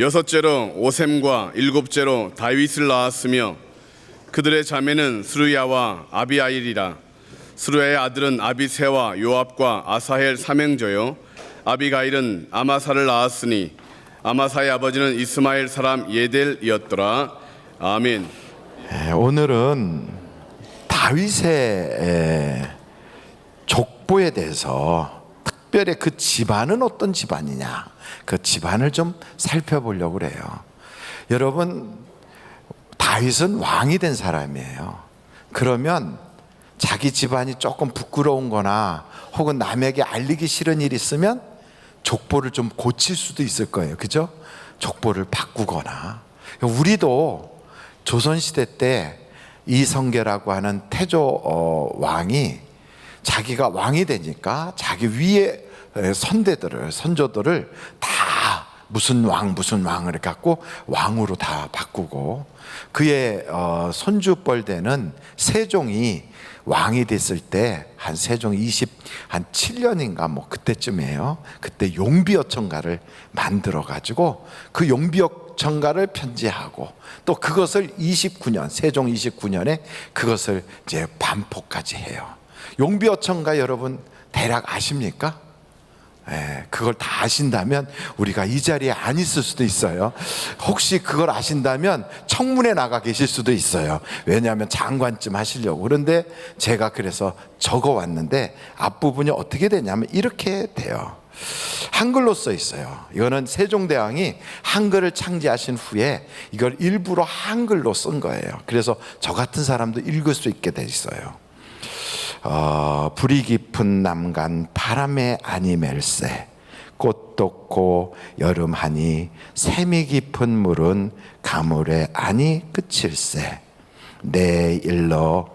여섯째로 오셈과 일곱째로 다윗을 낳았으며 그들의 자매는 스루야와 아비아일이라. 스루야의 아들은 아비세와 요압과 아사헬 삼행조요. 아비가일은 아마사를 낳았으니 아마사의 아버지는 이스마엘 사람 예델이었더라. 아멘. 예, 오늘은 다윗의 에, 족보에 대해서 특별히 그 집안은 어떤 집안이냐 그 집안을 좀 살펴보려고 그래요. 여러분 다윗은 왕이 된 사람이에요. 그러면 자기 집안이 조금 부끄러운 거나 혹은 남에게 알리기 싫은 일 있으면 족보를 좀 고칠 수도 있을 거예요. 그죠? 족보를 바꾸거나. 우리도 조선시대 때 이성계라고 하는 태조 어, 왕이 자기가 왕이 되니까 자기 위에 선대들을 선조들을 다 무슨 왕 무슨 왕을 갖고 왕으로 다 바꾸고 그의 어, 손주뻘되는 세종이 왕이 됐을 때 한 세종 20한 7년인가 뭐 그때쯤이에요. 그때 용비어천가를 만들어 가지고 그 용비어천가를 편지하고 또 그것을 29년 세종 29년에 그것을 이제 반포까지 해요. 용비어천가 여러분 대략 아십니까? 예, 그걸 다 아신다면 우리가 이 자리에 안 있을 수도 있어요. 혹시 그걸 아신다면 청문회 나가 계실 수도 있어요. 왜냐하면 장관쯤 하시려고. 그런데 제가 그래서 적어 왔는데 앞부분이 어떻게 되냐면 이렇게 돼요. 한글로 써 있어요. 이거는 세종대왕이 한글을 창제하신 후에 이걸 일부러 한글로 쓴 거예요. 그래서 저 같은 사람도 읽을 수 있게 돼 있어요. 어, 불이 깊은 남간 바람에 아니 멜세 꽃 돋고 여름하니 샘이 깊은 물은 가물에 아니 끝일세 내 일러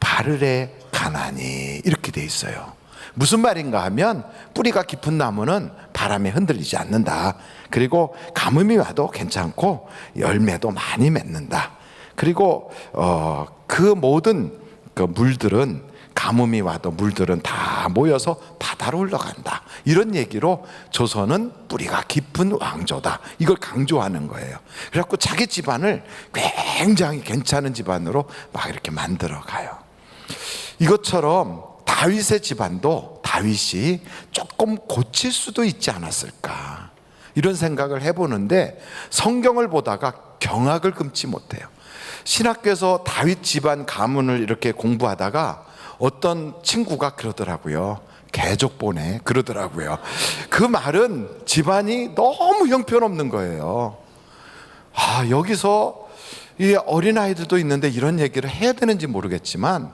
바르레 가나니 이렇게 돼 있어요. 무슨 말인가 하면 뿌리가 깊은 나무는 바람에 흔들리지 않는다. 그리고 가뭄이 와도 괜찮고 열매도 많이 맺는다. 그리고 어, 그 모든 그 물들은 가뭄이 와도 물들은 다 모여서 바다로 흘러간다. 이런 얘기로 조선은 뿌리가 깊은 왕조다. 이걸 강조하는 거예요. 그래갖고 자기 집안을 굉장히 괜찮은 집안으로 막 이렇게 만들어 가요. 이것처럼 다윗의 집안도 다윗이 조금 고칠 수도 있지 않았을까. 이런 생각을 해보는데 성경을 보다가 경악을 금치 못해요. 신학교에서 다윗 집안 가문을 이렇게 공부하다가 어떤 친구가 그러더라고요. 개족보네 그러더라고요. 그 말은 집안이 너무 형편없는 거예요. 아, 여기서 이 어린아이들도 있는데 이런 얘기를 해야 되는지 모르겠지만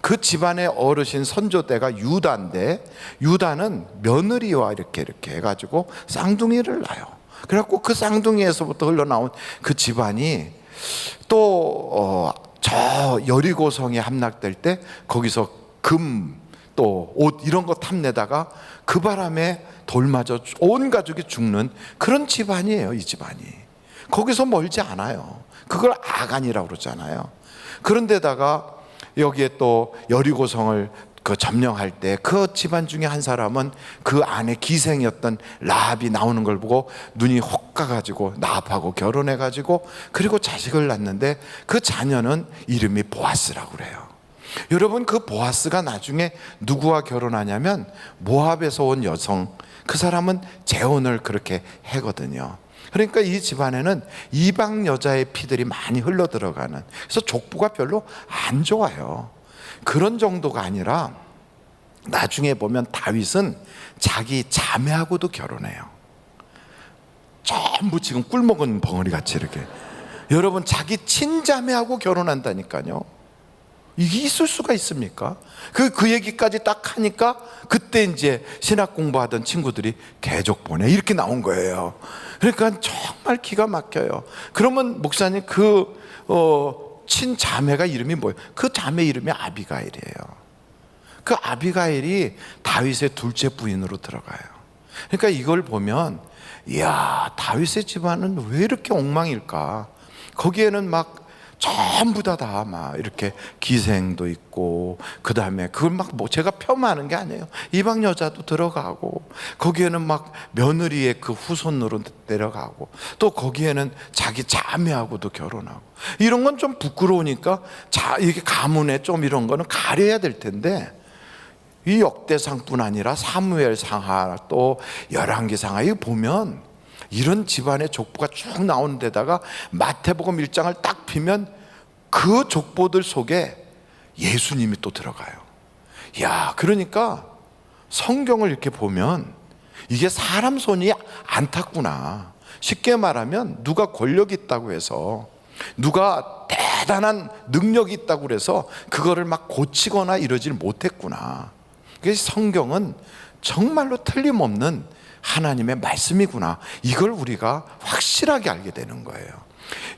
그 집안의 어르신 선조대가 유다인데 유다는 며느리와 이렇게 이렇게 해가지고 쌍둥이를 낳아요. 그래갖고 그 쌍둥이에서부터 흘러나온 그 집안이 또, 어, 저 여리고성에 함락될 때 거기서 금 또 옷 이런 거 탐내다가 그 바람에 돌 맞아 온 가족이 죽는 그런 집안이에요, 이 집안이. 거기서 멀지 않아요. 그걸 아간이라고 그러잖아요. 그런데다가 여기에 또 여리고성을 그 점령할 때 그 집안 중에 한 사람은 그 안에 기생이었던 라합이 나오는 걸 보고 눈이 혹 가 가지고 라합하고 결혼해 가지고 그리고 자식을 낳는데 그 자녀는 이름이 보아스라고 그래요. 여러분 그 보아스가 나중에 누구와 결혼하냐면 모압에서 온 여성 그 사람은 재혼을 그렇게 해거든요. 그러니까 이 집안에는 이방 여자의 피들이 많이 흘러 들어가는 그래서 족보가 별로 안 좋아요. 그런 정도가 아니라 나중에 보면 다윗은 자기 자매하고도 결혼해요. 전부 지금 꿀 먹은 벙어리 같이 이렇게. 여러분 자기 친자매하고 결혼한다니까요. 이게 있을 수가 있습니까? 그, 그 얘기까지 딱 하니까 그때 이제 신학 공부하던 친구들이 개족 보내. 이렇게 나온 거예요. 그러니까 정말 기가 막혀요. 그러면 목사님 그, 어, 친 자매가 이름이 뭐예요? 그 자매 이름이 아비가일이에요. 그 아비가일이 다윗의 둘째 부인으로 들어가요. 그러니까 이걸 보면, 이야, 다윗의 집안은 왜 이렇게 엉망일까? 거기에는 막 전부 다 다 막 이렇게 기생도 있고 그 다음에 그걸 막 뭐 제가 폄하하는 게 아니에요. 이방 여자도 들어가고 거기에는 막 며느리의 그 후손으로 내려가고 또 거기에는 자기 자매하고도 결혼하고 이런 건 좀 부끄러우니까 자 이게 가문에 좀 이런 거는 가려야 될 텐데 이 역대상뿐 아니라 사무엘상하 또 열왕기상하 이거 보면 이런 집안의 족보가 쭉 나오는 데다가 마태복음 1장을 딱 피면 그 족보들 속에 예수님이 또 들어가요. 야, 그러니까 성경을 이렇게 보면 이게 사람 손이 안 탔구나. 쉽게 말하면 누가 권력이 있다고 해서 누가 대단한 능력이 있다고 그래서 그거를 막 고치거나 이러질 못했구나. 그래서 성경은 정말로 틀림없는 하나님의 말씀이구나. 이걸 우리가 확실하게 알게 되는 거예요.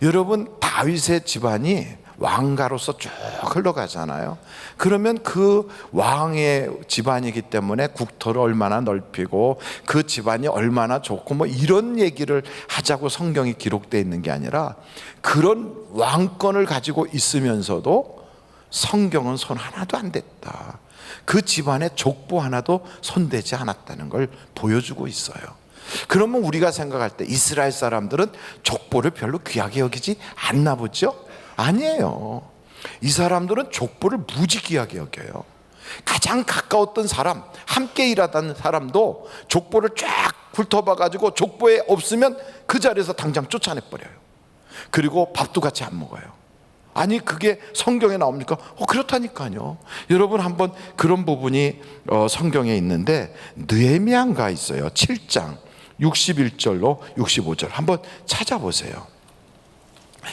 여러분 다윗의 집안이 왕가로서 쭉 흘러가잖아요. 그러면 그 왕의 집안이기 때문에 국토를 얼마나 넓히고 그 집안이 얼마나 좋고 뭐 이런 얘기를 하자고 성경이 기록되어 있는 게 아니라 그런 왕권을 가지고 있으면서도 성경은 손 하나도 안 댔다. 그 집안의 족보 하나도 손대지 않았다는 걸 보여주고 있어요. 그러면 우리가 생각할 때 이스라엘 사람들은 족보를 별로 귀하게 여기지 않나 보죠? 아니에요. 이 사람들은 족보를 무지 귀하게 여겨요. 가장 가까웠던 사람, 함께 일하던 사람도 족보를 쫙 훑어봐 가지고 족보에 없으면 그 자리에서 당장 쫓아내 버려요. 그리고 밥도 같이 안 먹어요. 아니 그게 성경에 나옵니까? 어 그렇다니까요. 여러분 한번 그런 부분이 어, 성경에 있는데 느헤미야가 있어요. 7장 61절로 65절 한번 찾아보세요.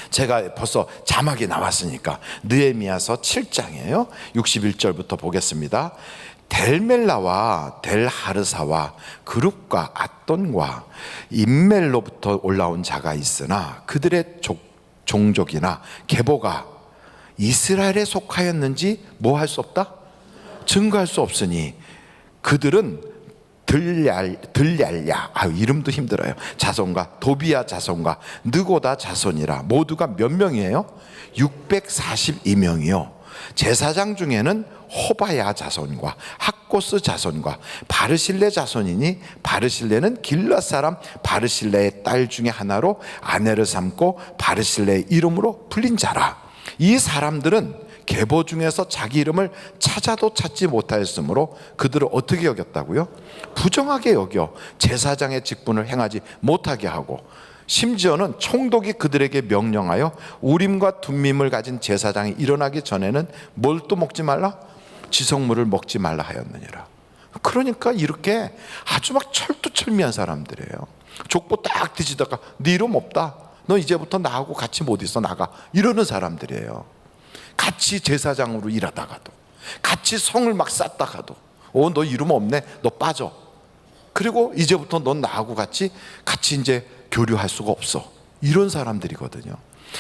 제가 벌써 자막이 나왔으니까 느헤미야서 7장이에요. 61절부터 보겠습니다. 델멜라와 델하르사와 그룹과 앗돈과 인멜로부터 올라온 자가 있으나 그들의 족, 종족이나 계보가 이스라엘에 속하였는지 뭐 할 수 없다? 증거할 수 없으니 그들은 들얄 들얄야 아 이름도 힘들어요 자손과 도비야 자손과 느고다 자손이라 모두가 몇 명이에요? 642명이요 제사장 중에는 호바야 자손과 학고스 자손과 바르실레 자손이니 바르실레는 길라 사람 바르실레의 딸 중에 하나로 아내를 삼고 바르실레의 이름으로 불린 자라 이 사람들은 계보 중에서 자기 이름을 찾아도 찾지 못하였으므로 그들을 어떻게 여겼다고요? 부정하게 여겨 제사장의 직분을 행하지 못하게 하고 심지어는 총독이 그들에게 명령하여 우림과 둠밈을 가진 제사장이 일어나기 전에는 뭘 또 먹지 말라? 지성물을 먹지 말라 하였느니라. 그러니까 이렇게 아주 막 철두철미한 사람들이에요. 족보 딱 뒤지다가 네 이름 없다. 너 이제부터 나하고 같이 못 있어 나가. 이러는 사람들이에요. 같이 제사장으로 일하다가도 같이 성을 막 쌓다가도 어 너 이름 없네 너 빠져 그리고 이제부터 넌 나하고 같이 같이 이제 교류할 수가 없어 이런 사람들이거든요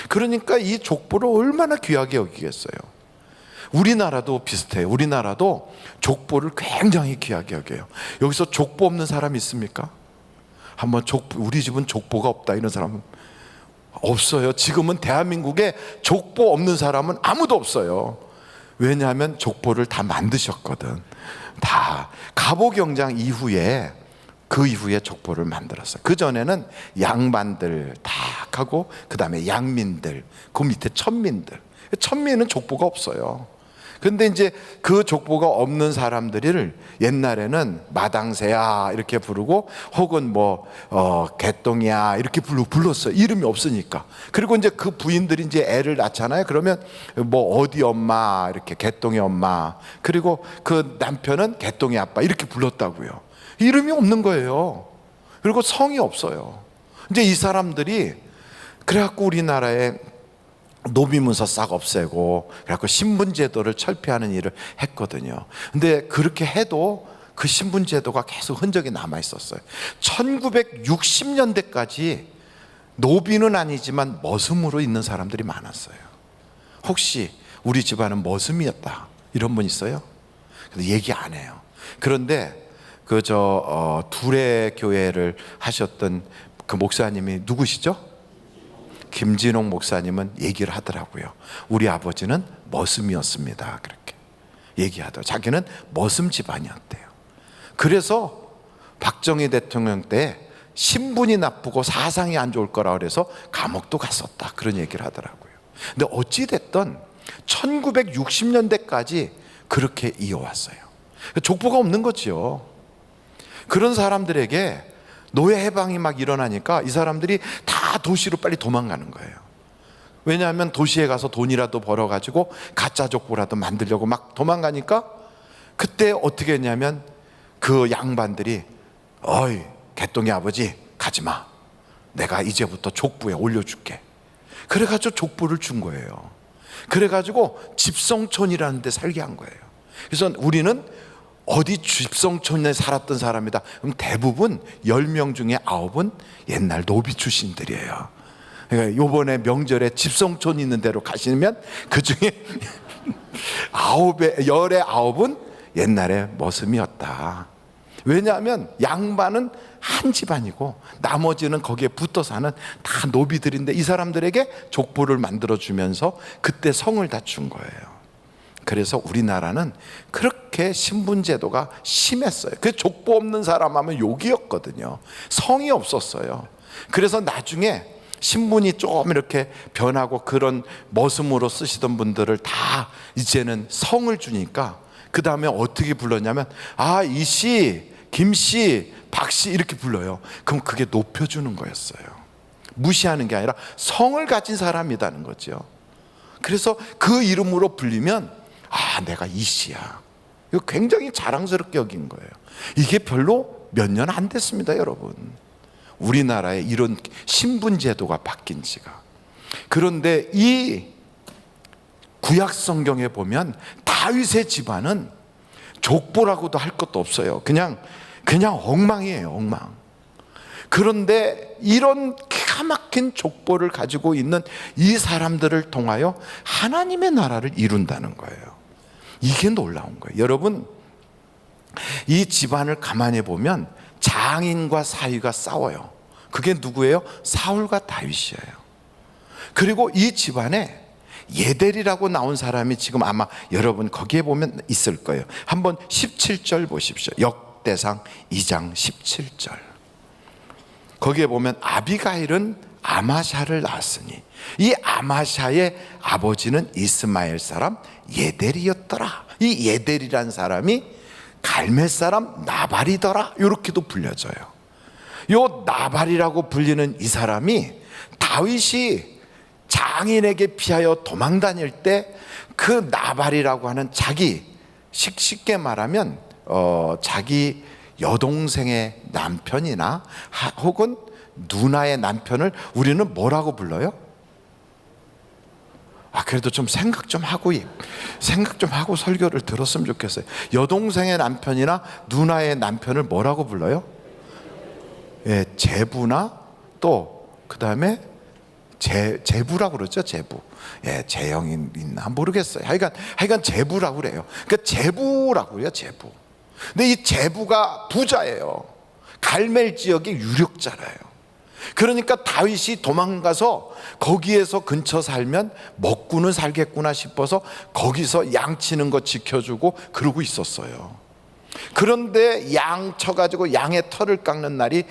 그러니까 이 족보를 얼마나 귀하게 여기겠어요 우리나라도 비슷해요 우리나라도 족보를 굉장히 귀하게 여겨요 여기서 족보 없는 사람 있습니까? 한번 족보 우리 집은 족보가 없다 이런 사람은 없어요. 지금은 대한민국에 족보 없는 사람은 아무도 없어요. 왜냐하면 족보를 다 만드셨거든. 다 가보경장 이후에 그 이후에 족보를 만들었어요. 그 전에는 양반들 다 하고 그 다음에 양민들 그 밑에 천민들 천민은 족보가 없어요. 근데 이제 그 족보가 없는 사람들을 옛날에는 마당새야 이렇게 부르고 혹은 뭐 어, 개똥이야 이렇게 불러 불렀어요. 이름이 없으니까. 그리고 이제 그 부인들이 이제 애를 낳잖아요. 그러면 뭐 어디 엄마 이렇게 개똥이 엄마 그리고 그 남편은 개똥이 아빠 이렇게 불렀다고요. 이름이 없는 거예요. 그리고 성이 없어요. 이제 이 사람들이 그래갖고 우리나라에 노비문서 싹 없애고 그래갖고 신분제도를 철폐하는 일을 했거든요. 근데 그렇게 해도 그 신분제도가 계속 흔적이 남아 있었어요. 1960년대까지 노비는 아니지만 머슴으로 있는 사람들이 많았어요. 혹시 우리 집안은 머슴이었다 이런 분 있어요? 근데 얘기 안 해요. 그런데 그저 어, 둘의 교회를 하셨던 그 목사님이 누구시죠? 김진홍 목사님은 얘기를 하더라고요. 우리 아버지는 머슴이었습니다. 그렇게 얘기하더라고요. 자기는 머슴 집안이었대요. 그래서 박정희 대통령 때 신분이 나쁘고 사상이 안 좋을 거라 그래서 감옥도 갔었다. 그런 얘기를 하더라고요. 근데 어찌됐든 1960년대까지 그렇게 이어왔어요. 족보가 없는 거지요. 그런 사람들에게 노예 해방이 막 일어나니까 이 사람들이 다 도시로 빨리 도망가는 거예요. 왜냐하면 도시에 가서 돈이라도 벌어가지고 가짜 족보라도 만들려고 막 도망가니까 그때 어떻게 했냐면 그 양반들이 어이 개똥이 아버지 가지 마. 내가 이제부터 족부에 올려줄게. 그래가지고 족부를 준 거예요. 그래가지고 집성촌이라는 데 살게 한 거예요. 그래서 우리는 어디 집성촌에 살았던 사람이다. 그럼 대부분 10명 중에 9은 옛날 노비 출신들이에요. 그러니까 요번에 명절에 집성촌 있는 데로 가시면 그 중에 아홉에 열의 아홉은 옛날에 머슴이었다. 왜냐하면 양반은 한 집안이고 나머지는 거기에 붙어 사는 다 노비들인데 이 사람들에게 족보를 만들어 주면서 그때 성을 다 준 거예요. 그래서 우리나라는 그렇게 신분 제도가 심했어요. 그 족보 없는 사람 하면 욕이었거든요. 성이 없었어요. 그래서 나중에 신분이 조금 이렇게 변하고 그런 머슴으로 쓰시던 분들을 다 이제는 성을 주니까 그 다음에 어떻게 불렀냐면 아 이씨 김씨 박씨 이렇게 불러요 그럼 그게 높여주는 거였어요 무시하는 게 아니라 성을 가진 사람이라는 거죠 그래서 그 이름으로 불리면 아 내가 이 씨야 이거 굉장히 자랑스럽게 여긴 거예요 이게 별로 몇 년 안 됐습니다 여러분 우리나라에 이런 신분 제도가 바뀐 지가 그런데 이 구약 성경에 보면 다윗의 집안은 족보라고도 할 것도 없어요. 그냥 그냥 엉망이에요, 엉망. 그런데 이런 기가 막힌 족보를 가지고 있는 이 사람들을 통하여 하나님의 나라를 이룬다는 거예요. 이게 놀라운 거예요. 여러분, 이 집안을 가만히 보면 장인과 사위가 싸워요. 그게 누구예요? 사울과 다윗이에요. 그리고 이 집안에 예델이라고 나온 사람이 지금 아마 여러분 거기에 보면 있을 거예요. 한번 17절 보십시오. 역대상 2장 17절. 거기에 보면 아비가일은 아마샤를 낳았으니 이 아마샤의 아버지는 이스마엘 사람 예델이었더라. 이 예델이란 사람이 갈멜 사람 나발이더라. 이렇게도 불려져요. 요 나발이라고 불리는 이 사람이 다윗이 장인에게 피하여 도망 다닐 때 그 나발이라고 하는 자기 쉽- 쉽게 말하면 어 자기 여동생의 남편이나 하- 혹은 누나의 남편을 우리는 뭐라고 불러요? 아 그래도 좀 생각 좀 하고 생각 좀 하고 설교를 들었으면 좋겠어요. 여동생의 남편이나 누나의 남편을 뭐라고 불러요? 예, 제부나 또 그 다음에 제 제부라고 그러죠, 제부. 예, 재영이 있나 모르겠어요. 하여간 하여간 제부라고 그래요. 그러니까 제부라고 그래요, 제부. 근데 이 제부가 부자예요. 갈멜 지역의 유력자라요. 그러니까 다윗이 도망가서 거기에서 근처 살면 먹고는 살겠구나 싶어서 거기서 양 치는 거 지켜주고 그러고 있었어요. 그런데 양 쳐가지고 양의 털을 깎는 날이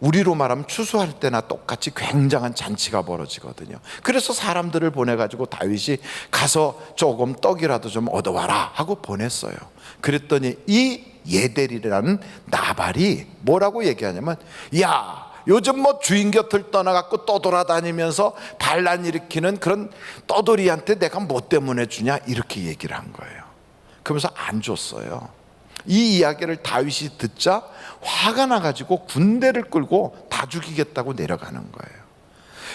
우리로 말하면 추수할 때나 똑같이 굉장한 잔치가 벌어지거든요. 그래서 사람들을 보내가지고 다윗이 가서 조금 떡이라도 좀 얻어와라 하고 보냈어요. 그랬더니 이 예델이라는 나발이 뭐라고 얘기하냐면 야 요즘 뭐 주인 곁을 떠나갖고 떠돌아다니면서 반란 일으키는 그런 떠돌이한테 내가 뭐 때문에 주냐 이렇게 얘기를 한 거예요. 그러면서 안 줬어요. 이 이야기를 다윗이 듣자 화가 나가지고 군대를 끌고 다 죽이겠다고 내려가는 거예요.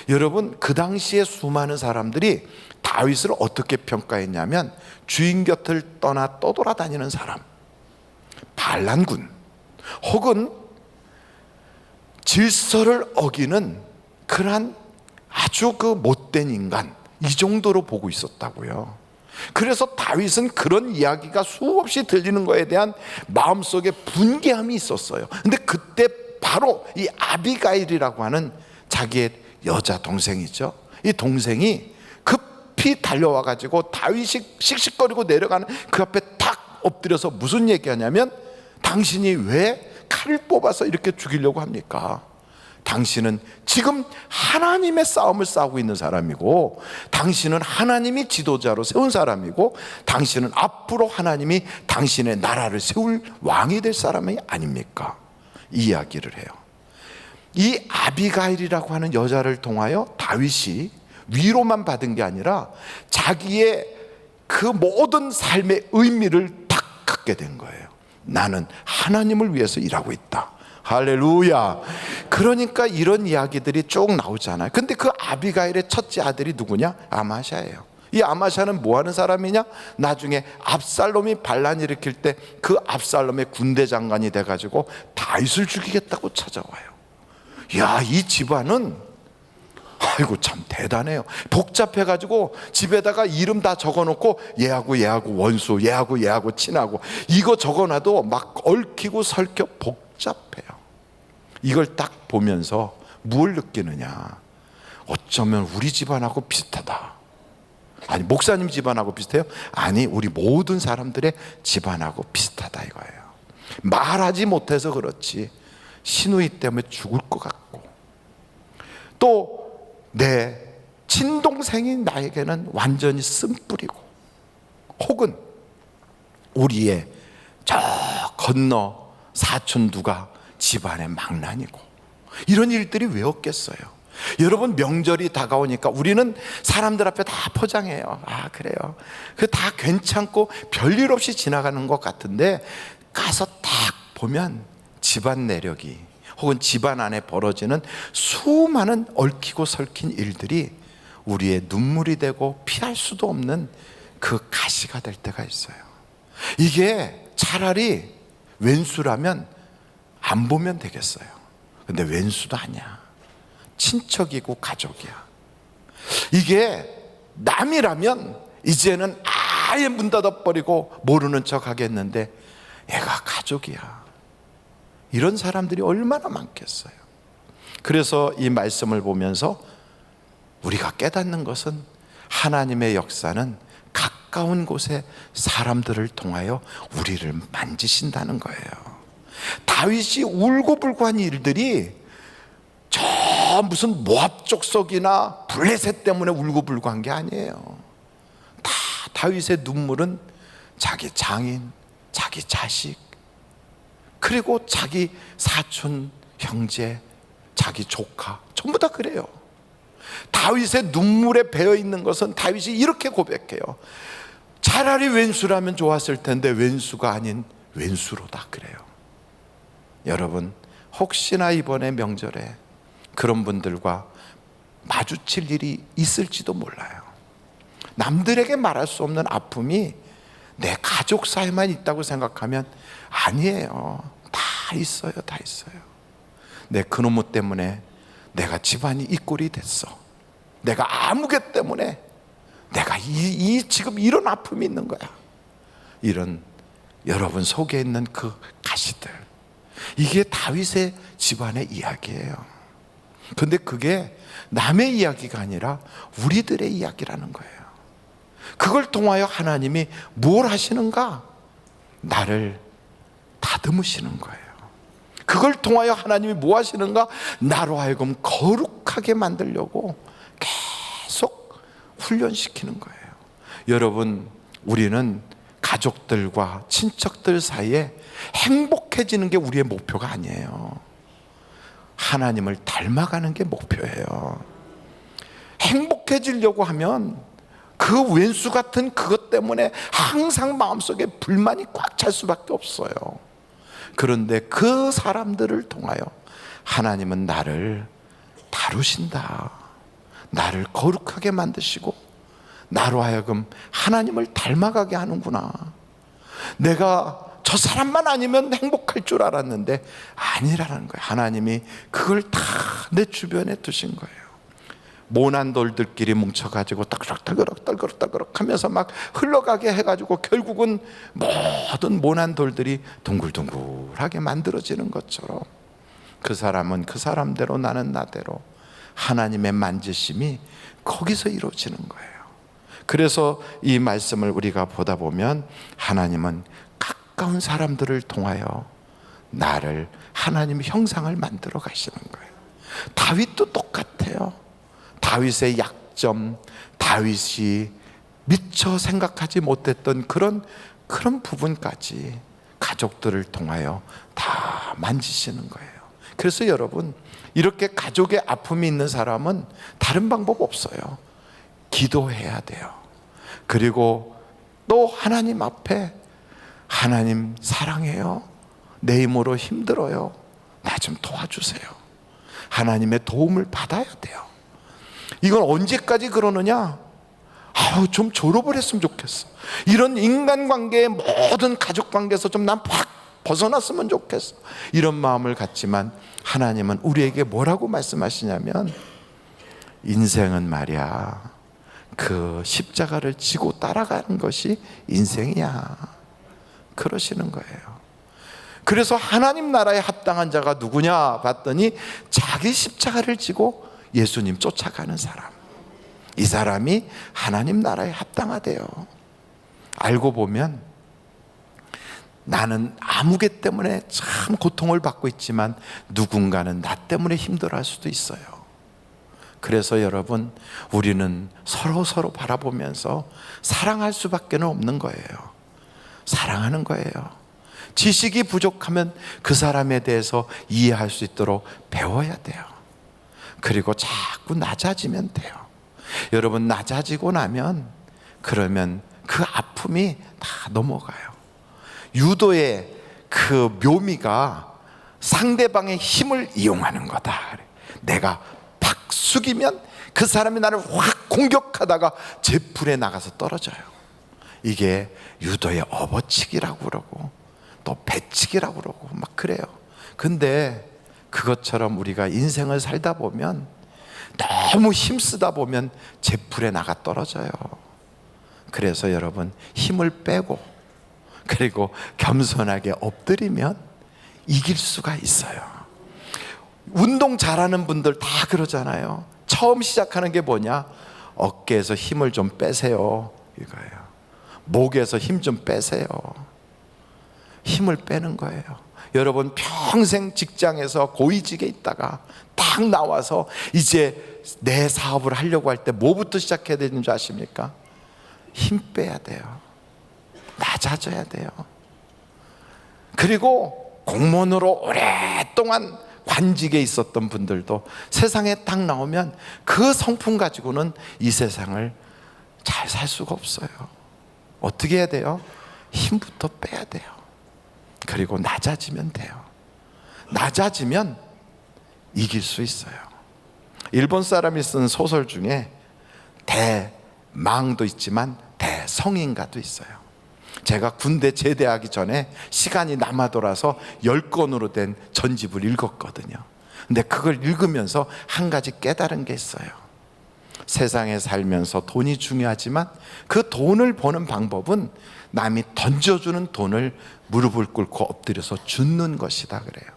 여러분 그 당시에 수많은 사람들이 다윗을 어떻게 평가했냐면 주인 곁을 떠나 떠돌아다니는 사람, 반란군, 혹은 질서를 어기는 그러한 아주 그 못된 인간 이 정도로 보고 있었다고요. 그래서 다윗은 그런 이야기가 수없이 들리는 거에 대한 마음속에 분개함이 있었어요. 근데 그때 바로 이 아비가일이라고 하는 자기의 여자 동생이죠. 이 동생이 급히 달려와 가지고 다윗이 씩씩거리고 내려가는 그 앞에 탁 엎드려서 무슨 얘기하냐면 당신이 왜 칼을 뽑아서 이렇게 죽이려고 합니까? 당신은 지금 하나님의 싸움을 싸우고 있는 사람이고 당신은 하나님이 지도자로 세운 사람이고 당신은 앞으로 하나님이 당신의 나라를 세울 왕이 될 사람이 아닙니까? 이 이야기를 해요. 이 아비가일이라고 하는 여자를 통하여 다윗이 위로만 받은 게 아니라 자기의 그 모든 삶의 의미를 딱 갖게 된 거예요. 나는 하나님을 위해서 일하고 있다. 할렐루야. 그러니까 이런 이야기들이 쭉 나오잖아요. 근데 그 아비가일의 첫째 아들이 누구냐? 아마샤예요. 이 아마샤는 뭐 하는 사람이냐? 나중에 압살롬이 반란 일으킬 때 그 압살롬의 군대 장관이 돼 가지고 다윗을 죽이겠다고 찾아와요. 야, 이 집안은 아이고 참 대단해요. 복잡해 가지고 집에다가 이름 다 적어 놓고 얘하고 얘하고 원수, 얘하고 얘하고 친하고 이거 적어 놔도 막 얽히고 설켜 복잡해요. 이걸 딱 보면서 뭘 느끼느냐? 어쩌면 우리 집안하고 비슷하다. 아니 목사님 집안하고 비슷해요? 아니 우리 모든 사람들의 집안하고 비슷하다 이거예요. 말하지 못해서 그렇지 신우이 때문에 죽을 것 같고 또 내 친동생이 나에게는 완전히 쓴뿌리고 혹은 우리의 저 건너 사촌 누가 집안의 망난이고 이런 일들이 왜 없겠어요? 여러분 명절이 다가오니까 우리는 사람들 앞에 다 포장해요. 아 그래요. 그 다 괜찮고 별일 없이 지나가는 것 같은데 가서 딱 보면 집안 내력이 혹은 집안 안에 벌어지는 수많은 얽히고 설킨 일들이 우리의 눈물이 되고 피할 수도 없는 그 가시가 될 때가 있어요. 이게 차라리 왼수라면 안 보면 되겠어요. 근데 왼수도 아니야. 친척이고 가족이야. 이게 남이라면 이제는 아예 문 닫아버리고 모르는 척 하겠는데 얘가 가족이야. 이런 사람들이 얼마나 많겠어요. 그래서 이 말씀을 보면서 우리가 깨닫는 것은 하나님의 역사는 가까운 곳에 사람들을 통하여 우리를 만지신다는 거예요. 다윗이 울고불고한 일들이 저 무슨 모압 족속이나 블레셋 때문에 울고불고한 게 아니에요. 다 다윗의 눈물은 자기 장인, 자기 자식, 그리고 자기 사촌, 형제, 자기 조카 전부 다 그래요. 다윗의 눈물에 배어 있는 것은 다윗이 이렇게 고백해요. 차라리 왼수라면 좋았을 텐데 왼수가 아닌 왼수로다 그래요. 여러분 혹시나 이번에 명절에 그런 분들과 마주칠 일이 있을지도 몰라요. 남들에게 말할 수 없는 아픔이 내 가족 사이만 있다고 생각하면 아니에요. 다 있어요, 다 있어요. 내 그놈의 때문에 내가 집안이 이 꼴이 됐어. 내가 아무개 때문에 내가 이, 이 지금 이런 아픔이 있는 거야. 이런 여러분 속에 있는 그 가시들. 이게 다윗의 집안의 이야기예요. 근데 그게 남의 이야기가 아니라 우리들의 이야기라는 거예요. 그걸 통하여 하나님이 뭘 하시는가? 나를 다듬으시는 거예요. 그걸 통하여 하나님이 뭐 하시는가? 나로 하여금 거룩하게 만들려고 계속 훈련시키는 거예요. 여러분, 우리는 가족들과 친척들 사이에 행복해지는 게 우리의 목표가 아니에요. 하나님을 닮아가는 게 목표예요. 행복해지려고 하면 그 왼수 같은 그것 때문에 항상 마음속에 불만이 꽉 찰 수밖에 없어요. 그런데 그 사람들을 통하여 하나님은 나를 다루신다. 나를 거룩하게 만드시고 나로 하여금 하나님을 닮아가게 하는구나. 내가 저 사람만 아니면 행복할 줄 알았는데 아니라는 거예요. 하나님이 그걸 다 내 주변에 두신 거예요. 모난 돌들끼리 뭉쳐가지고 따그럭따그럭 따그럭따그럭 하면서 막 흘러가게 해가지고 결국은 모든 모난 돌들이 둥글둥글하게 만들어지는 것처럼 그 사람은 그 사람대로 나는 나대로 하나님의 만지심이 거기서 이루어지는 거예요. 그래서 이 말씀을 우리가 보다 보면 하나님은 가까운 사람들을 통하여 나를 하나님의 형상을 만들어 가시는 거예요. 다윗도 똑같아요. 다윗의 약점, 다윗이 미처 생각하지 못했던 그런 그런 부분까지 가족들을 통하여 다 만지시는 거예요. 그래서 여러분 이렇게 가족의 아픔이 있는 사람은 다른 방법 없어요. 기도해야 돼요. 그리고 또 하나님 앞에 하나님 사랑해요. 내 힘으로 힘들어요. 나 좀 도와주세요. 하나님의 도움을 받아야 돼요. 이건 언제까지 그러느냐? 아우 좀 졸업을 했으면 좋겠어. 이런 인간관계의 모든 가족관계에서 좀 난 확 벗어났으면 좋겠어. 이런 마음을 갖지만 하나님은 우리에게 뭐라고 말씀하시냐면 인생은 말이야 그 십자가를 지고 따라가는 것이 인생이야. 그러시는 거예요. 그래서 하나님 나라에 합당한 자가 누구냐 봤더니 자기 십자가를 지고 예수님 쫓아가는 사람. 이 사람이 하나님 나라에 합당하대요. 알고 보면 나는 아무개 때문에 참 고통을 받고 있지만 누군가는 나 때문에 힘들어 할 수도 있어요. 그래서 여러분 우리는 서로 서로 바라보면서 사랑할 수밖에 없는 거예요. 사랑하는 거예요. 지식이 부족하면 그 사람에 대해서 이해할 수 있도록 배워야 돼요. 그리고 자꾸 낮아지면 돼요. 여러분 낮아지고 나면 그러면 그 아픔이 다 넘어가요. 유도의 그 묘미가 상대방의 힘을 이용하는 거다. 내가 팍 숙이면 그 사람이 나를 확 공격하다가 제 풀에 나가서 떨어져요. 이게 유도의 업어치기라고 그러고 또 배치기라고 그러고 막 그래요. 근데 그것처럼 우리가 인생을 살다 보면 너무 힘쓰다 보면 제풀에 나가 떨어져요. 그래서 여러분 힘을 빼고 그리고 겸손하게 엎드리면 이길 수가 있어요. 운동 잘하는 분들 다 그러잖아요. 처음 시작하는 게 뭐냐? 어깨에서 힘을 좀 빼세요. 이거예요. 목에서 힘 좀 빼세요. 힘을 빼는 거예요. 여러분 평생 직장에서 고위직에 있다가 딱 나와서 이제 내 사업을 하려고 할 때 뭐부터 시작해야 되는 줄 아십니까? 힘 빼야 돼요. 낮아져야 돼요. 그리고 공무원으로 오랫동안 관직에 있었던 분들도 세상에 딱 나오면 그 성품 가지고는 이 세상을 잘 살 수가 없어요. 어떻게 해야 돼요? 힘부터 빼야 돼요. 그리고 낮아지면 돼요. 낮아지면 이길 수 있어요. 일본 사람이 쓴 소설 중에 대망도 있지만 대성인가도 있어요. 제가 군대 제대하기 전에 시간이 남아 돌아서 열 권으로 된 전집을 읽었거든요. 근데 그걸 읽으면서 한 가지 깨달은 게 있어요. 세상에 살면서 돈이 중요하지만 그 돈을 버는 방법은 남이 던져주는 돈을 무릎을 꿇고 엎드려서 줍는 것이다 그래요.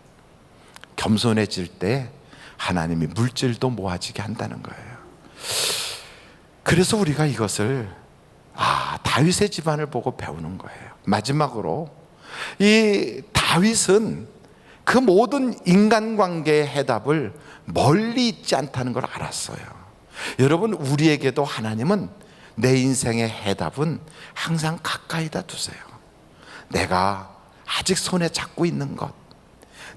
겸손해질 때 하나님이 물질도 모아지게 한다는 거예요. 그래서 우리가 이것을 아 다윗의 집안을 보고 배우는 거예요. 마지막으로 이 다윗은 그 모든 인간관계의 해답을 멀리 있지 않다는 걸 알았어요. 여러분 우리에게도 하나님은 내 인생의 해답은 항상 가까이다 두세요. 내가 아직 손에 잡고 있는 것,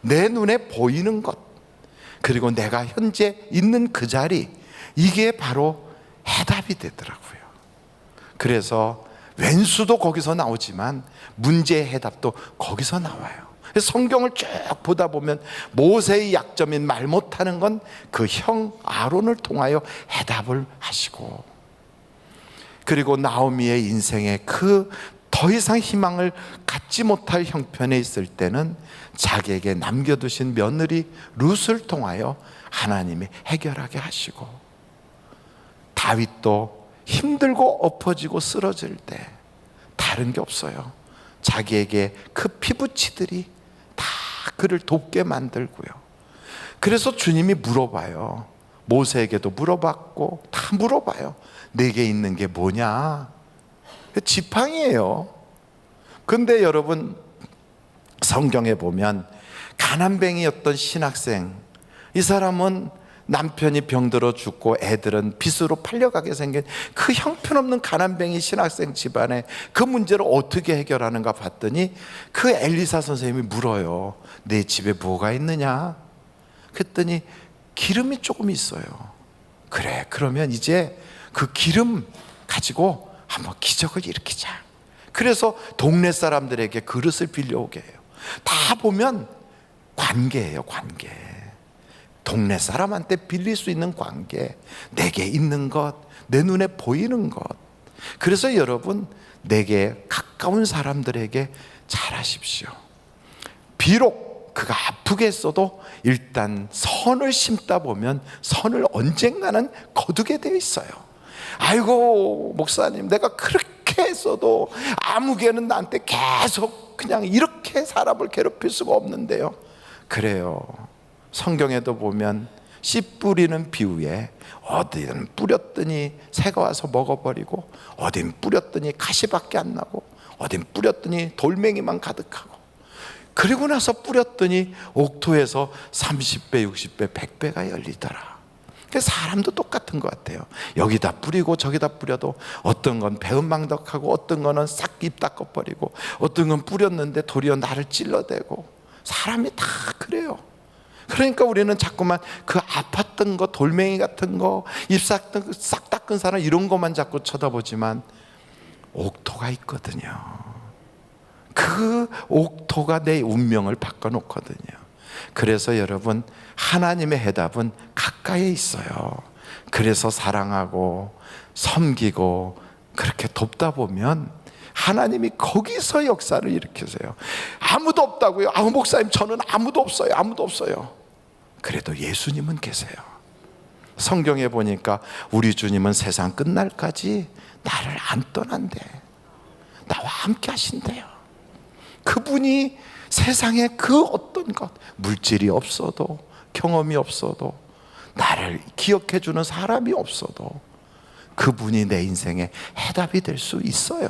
내 눈에 보이는 것, 그리고 내가 현재 있는 그 자리, 이게 바로 해답이 되더라고요. 그래서 왼수도 거기서 나오지만 문제의 해답도 거기서 나와요. 성경을 쭉 보다 보면 모세의 약점인 말 못하는 건 그 형 아론을 통하여 해답을 하시고 그리고 나오미의 인생에 그 더 이상 희망을 갖지 못할 형편에 있을 때는 자기에게 남겨두신 며느리 룻을 통하여 하나님이 해결하게 하시고 다윗도 힘들고 엎어지고 쓰러질 때 다른 게 없어요. 자기에게 그 피부치들이 다 그를 돕게 만들고요. 그래서 주님이 물어봐요. 모세에게도 물어봤고 다 물어봐요. 내게 있는 게 뭐냐? 지팡이에요. 근데 여러분 성경에 보면 가난뱅이였던 신학생 이 사람은 남편이 병들어 죽고 애들은 빚으로 팔려가게 생긴 그 형편없는 가난뱅이 신학생 집안에 그 문제를 어떻게 해결하는가 봤더니 그 엘리사 선생님이 물어요. 내 집에 뭐가 있느냐? 그랬더니 기름이 조금 있어요. 그래, 그러면 이제 그 기름 가지고 한번 기적을 일으키자. 그래서 동네 사람들에게 그릇을 빌려오게 해요. 다 보면 관계예요, 관계. 동네 사람한테 빌릴 수 있는 관계, 내게 있는 것, 내 눈에 보이는 것. 그래서 여러분, 내게 가까운 사람들에게 잘하십시오. 비록 그가 아프게 했어도 일단 선을 심다 보면 선을 언젠가는 거두게 되어 있어요. 아이고, 목사님, 내가 그렇게 했어도 아무개는 나한테 계속 그냥 이렇게 사람을 괴롭힐 수가 없는데요. 그래요. 성경에도 보면 씨 뿌리는 비유에 어디는 뿌렸더니 새가 와서 먹어버리고 어딘 뿌렸더니 가시밖에 안 나고 어딘 뿌렸더니 돌멩이만 가득하고 그리고 나서 뿌렸더니 옥토에서 30배, 60배, 100배가 열리더라. 그 사람도 똑같은 것 같아요. 여기다 뿌리고 저기다 뿌려도 어떤 건 배은망덕하고 어떤 거는 싹 입 닦아버리고 어떤 건 뿌렸는데 도리어 나를 찔러대고 사람이 다 그래요. 그러니까 우리는 자꾸만 그 아팠던 거, 돌멩이 같은 거, 입싹 싹 닦은 사람 이런 것만 자꾸 쳐다보지만 옥토가 있거든요. 그 옥토가 내 운명을 바꿔놓거든요. 그래서 여러분 하나님의 해답은 가까이에 있어요. 그래서 사랑하고 섬기고 그렇게 돕다 보면 하나님이 거기서 역사를 일으키세요. 아무도 없다고요. 아 목사님 저는 아무도 없어요. 아무도 없어요. 그래도 예수님은 계세요. 성경에 보니까 우리 주님은 세상 끝날까지 나를 안 떠난대. 나와 함께 하신대요. 그분이 세상에 그 어떤 것, 물질이 없어도, 경험이 없어도, 나를 기억해 주는 사람이 없어도, 그분이 내 인생의 해답이 될 수 있어요.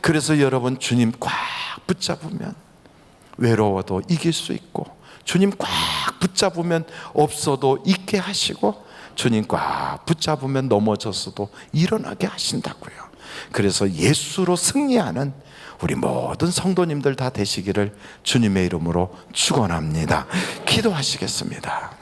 그래서 여러분 주님 꽉 붙잡으면 외로워도 이길 수 있고, 주님 꽉 붙잡으면 없어도 있게 하시고, 주님 꽉 붙잡으면 넘어졌어도 일어나게 하신다고요. 그래서 예수로 승리하는 우리 모든 성도님들 다 되시기를 주님의 이름으로 축원합니다. 기도하시겠습니다.